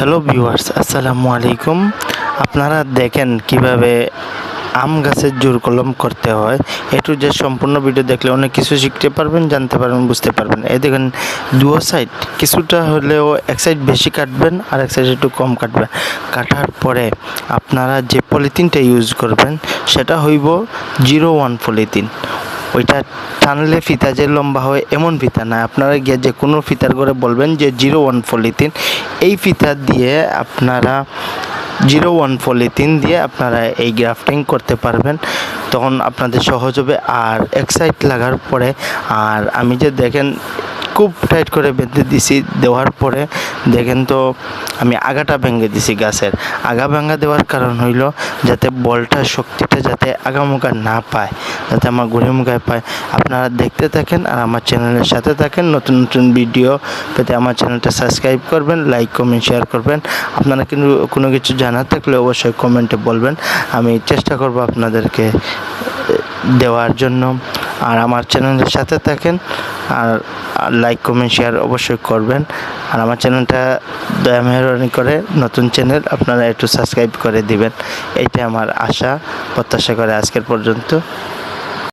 Hello viewers, আসসালামু আলাইকুম। আপনারা দেখেন কীভাবে আম গাছের জোর কলম করতে হয়। একটু যে সম্পূর্ণ ভিডিও দেখলে অনেক কিছু শিখতে পারবেন, জানতে পারবেন, বুঝতে পারবেন। এই দেখেন দুও সাইড কিছুটা হলেও এক সাইড বেশি কাটবেন আর এক সাইড একটু কম কাটবেন। কাটার পরে আপনারা যে পলিথিনটা ইউজ করবেন, সেটা হইব জিরো ওয়ান পলিথিন ওইটা টানলে ফিতা যে লম্বা হয়, এমন ফিতা না। আপনারা গিয়ে যে কোনো ফিতার করে বলবেন যে জিরো ওয়ান পলিথিন। এই ফিতা দিয়ে আপনারা জিরো ওয়ান পলিথিন দিয়ে আপনারা এই গ্রাফটিং করতে পারবেন। তখন আপনাদের সহজ হবে। আর এক সাইড লাগার পরে, আর আমি যে দেখেন খুব টাইট করে বেঁধে দিছি দেওয়ার পরে, দেখেন তো আমি আগাটা ভেঙে দিছি গাছের। আগা ভাঙা দেওয়ার কারণ হইল যাতে বলটার শক্তিটা যাতে আগামুগা না পায়। যাতে আমার ঘুরে মুখায় পায়। আপনারা দেখতে থাকেন আর আমার চ্যানেলের সাথে থাকেন। নতুন নতুন ভিডিও পেতে আমার চ্যানেলটা সাবস্ক্রাইব করবেন, লাইক, কমেন্ট, শেয়ার করবেন। আপনারা কিন্তু কোনো কিছু জানার থাকলে অবশ্যই কমেন্টে বলবেন। আমি চেষ্টা করব আপনাদেরকে দেওয়ার জন্য। আর আমার চ্যানেলের সাথে থাকেন আর লাইক, কমেন্ট, শেয়ার অবশ্যই করবেন। আর আমার চ্যানেলটা দয়া মেহরবানি করে নতুন চ্যানেল আপনারা একটু সাবস্ক্রাইব করে দিবেন। এইটা আমার আশা। প্রত্যাশা করে আজকের পর্যন্ত।